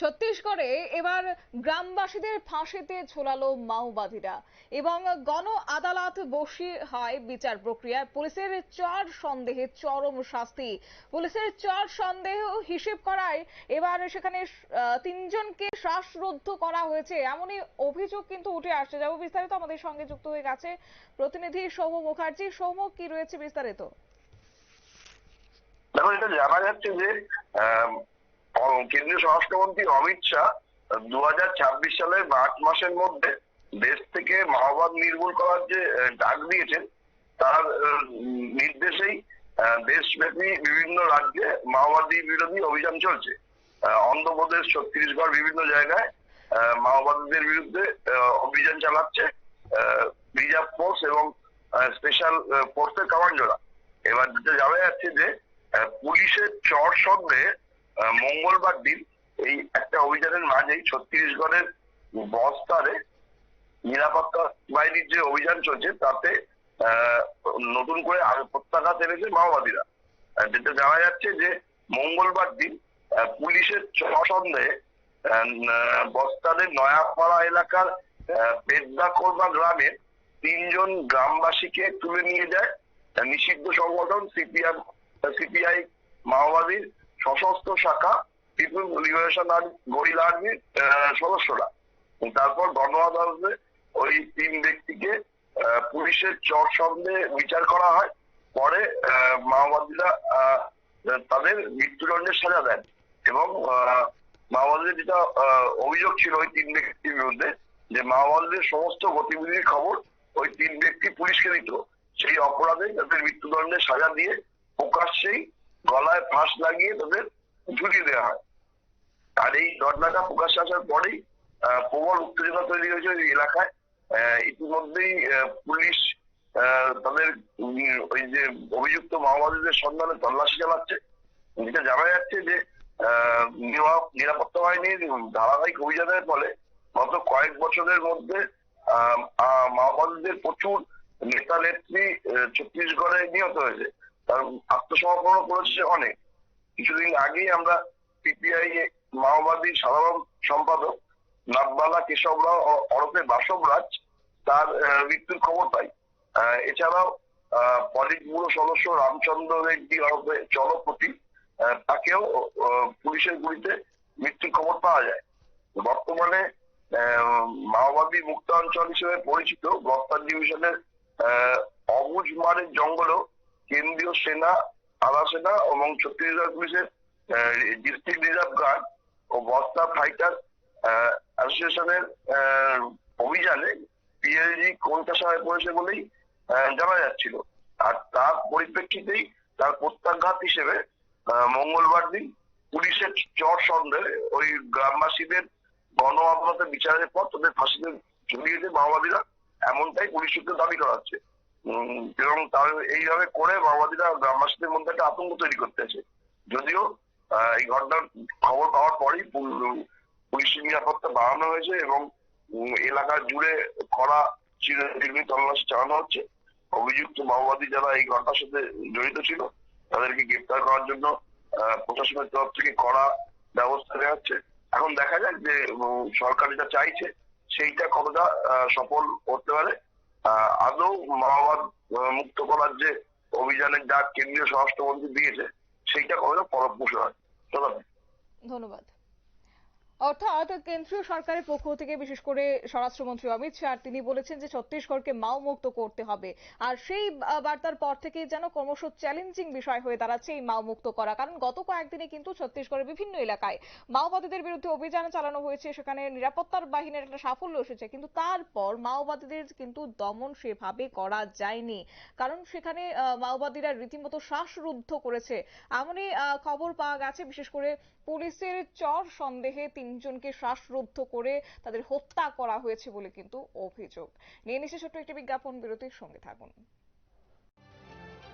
ছত্তিশগড়ে এবার গ্রামবাসীদের ফাঁসিতে ঝোলালো মাওবাদীরা এবং গণ আদালত বসি হয় বিচার প্রক্রিয়া পুলিশের চর সন্দেহে চরম শাস্তি। পুলিশের চর সন্দেহ হিসেব করায় এবার সেখানে তিনজনকে শ্বাসরুদ্ধ করা হয়েছে। এমনই অভিযোগ কিন্তু উঠে আসছে। যাব বিস্তারিত আমাদের সঙ্গে যুক্ত হয়ে গেছে প্রতিনিধি সৌম মুখার্জি। সৌম কি রয়েছে বিস্তারিত? দেখো এটা জানা যাচ্ছে যে কেন্দ্রীয় স্বরাষ্ট্রমন্ত্রী অমিত শাহ দু হাজার ছাব্বিশ সালের মার্চ মাসের মধ্যে দেশ থেকে মাওবাদ নির্মূল করার যে ডাক দিয়েছেন, তার নির্দেশেই দেশব্যাপী বিভিন্ন রাজ্যে মাওবাদী বিরোধী অভিযান চলছে। অন্ধ্রপ্রদেশ, ছত্তিশগড় বিভিন্ন জায়গায় মাওবাদীদের বিরুদ্ধে অভিযান চালাচ্ছে রিজার্ভ ফোর্স এবং স্পেশাল ফোর্সের কমান্ডোরা। এবার যেটা জানা যাচ্ছে যে পুলিশের চর সন্দেহে মঙ্গলবার দিন এই একটা অভিযানের মাঝেই ছত্তিশগড়ের বস্তারে নিরাপত্তা বাহিনীর যে অভিযান চলছে তাতে নতুন করে প্রত্যাঘাত এনেছে মাওবাদীরা। যেটা জানা যাচ্ছে যে মঙ্গলবার দিন পুলিশের সন্দেহে বস্তাদের নয়াপাড়া এলাকার আহ, পেদ্দাকোরবা গ্রামের তিনজন গ্রামবাসীকে তুলে নিয়ে যায়। নিষিদ্ধ সংগঠন সিপিআই সিপিআই মাওবাদীর সশস্ত্র শাখা পিপুল লিবারেশন আর্মি গরিলা আর্মির সদস্যরা। তারপর গণ আদালতে ওই তিন ব্যক্তিকে পুলিশের চর সন্দেহে বিচার করা হয়। পরে মাওবাদীরা তাদের মৃত্যুদণ্ডের সাজা দেন। এবং মাওবাদীদের যেটা অভিযোগ ছিল ওই তিন ব্যক্তির বিরুদ্ধে, যে মাওবাদীদের সমস্ত গতিবিধির খবর ওই তিন ব্যক্তি পুলিশকে দিত। সেই অপরাধে তাদের মৃত্যুদণ্ডের সাজা দিয়ে প্রকাশ্যেই গলায় ফাঁস লাগিয়ে তাদের ঝুলিয়ে দেওয়া হয়। আর এই ঘটনাটা প্রকাশ্যে আসার পরেই প্রবল উত্তেজনা তৈরি হয়েছে ওই এলাকায়। ইতিমধ্যেই পুলিশ তাদের ওই যে অভিযুক্ত মাওবাদীদের সন্ধানে তল্লাশি চালাচ্ছে। যেটা জানা যাচ্ছে যে নিরাপত্তা বাহিনীর ধারাবাহিক অভিযানের ফলে গত কয়েক বছরের মধ্যে মাওবাদীদের প্রচুর নেতা নেত্রী ছত্তিশগড়ে নিহত হয়েছে। তার আত্মসমর্পণ করেছে অনেক। কিছুদিন আগেই আমরা সিপিআই মাওবাদী সাধারণ সম্পাদক নাথবালা কেশব রাও অ- ওরফে বাসব রাজ তার মৃত্যুর খবর পাই। এছাড়াও পলিট ব্যুরো সদস্য রামচন্দ্র রেড্ডি ওরফে চলপতি তাকেও পুলিশের গুলিতে মৃত্যুর খবর পাওয়া যায়। বর্তমানে মাওবাদী মুক্ত অঞ্চল হিসেবে পরিচিত বস্তার ডিভিশনের আহ, অবুজমারের জঙ্গলেও কেন্দ্রীয় সেনা আধা সেনা এবং ছত্তিশগড় পুলিশের ডিস্ট্রিক্ট রিজার্ভ গার্ড ও বস্তা ফাইটার অ্যাসোসিয়েশনের অভিযানে পিএলজি কোনটাসায় পড়েছে বলেই আহ, জানা যাচ্ছিল। আর তার পরিপ্রেক্ষিতেই তার প্রত্যাঘাত হিসেবে মঙ্গলবার দিন পুলিশের চর সন্দেহে ওই গ্রামবাসীদের গণ আদালতে বিচারের পর তাদের ফাঁসিতে ঝুলিয়েছে মাওবাদীরা। এমনটাই পুলিশ সূত্রে দাবি করা হচ্ছে। এবং তার এইভাবে করে মাওবাদীরা গ্রামবাসীদের মধ্যে একটা আতঙ্ক তৈরি করতে আছে যদিও এই ঘটনার খবর পাওয়ার পরেই পুল- পুলিশের নিরাপত্তা বাড়ানো হয়েছে এবং এলাকা জুড়ে কড়া চিরনির্বিঘ্ন তল্লাশি চালানো হচ্ছে। অভিযুক্ত মাওবাদী যারা এই ঘটনার সাথে জড়িত ছিল, তাদেরকে গ্রেপ্তার করার জন্য প্রশাসনের তরফ থেকে কড়া ব্যবস্থা নেওয়া হচ্ছে। এখন দেখা যাক যে সরকার যেটা চাইছে, সেইটা কতটা সফল করতে পারে। আদৌ মাওবাদ মুক্ত করার যে অভিযানের ডাক কেন্দ্রীয় স্বরাষ্ট্রমন্ত্রী দিয়েছে, সেইটা কোনো ফলপ্রসূ হয়। ধন্যবাদ। অর্থাৎ কেন্দ্রীয় সরকারের পক্ষ থেকে, বিশেষ করে স্বরাষ্ট্রমন্ত্রী অমিত শাহ তিনি বলেছেন যে ছত্তিশগড়কে মাও মুক্ত করতে হবে। আর সেই বার্তার পর থেকে যেন ক্রমশ চ্যালেঞ্জিং বিষয় হয়ে দাঁড়াচ্ছে এই মাও মুক্ত করা। কারণ গত কয়েকদিনে কিন্তু ছত্তিশগড়ের বিভিন্ন এলাকায় মাওবাদীদের বিরুদ্ধে অভিযান চালানো হয়েছে, সেখানে নিরাপত্তার বাহিনীর একটা সাফল্য এসেছে। কিন্তু তারপর মাওবাদীদের কিন্তু দমন সেভাবে করা যায়নি। কারণ সেখানে মাওবাদীরা রীতিমতো শ্বাসরুদ্ধ করেছে। এমনই খবর পাওয়া গেছে, বিশেষ করে পুলিশের চর সন্দেহে তিনজনকে শ্বাসরুদ্ধ করে তাদের হত্যা করা হয়েছে বলে কিন্তু অভিযোগ। নিয়ে নিচ্ছে ছোট্ট একটি বিজ্ঞাপন, বিরতির সঙ্গে থাকুন।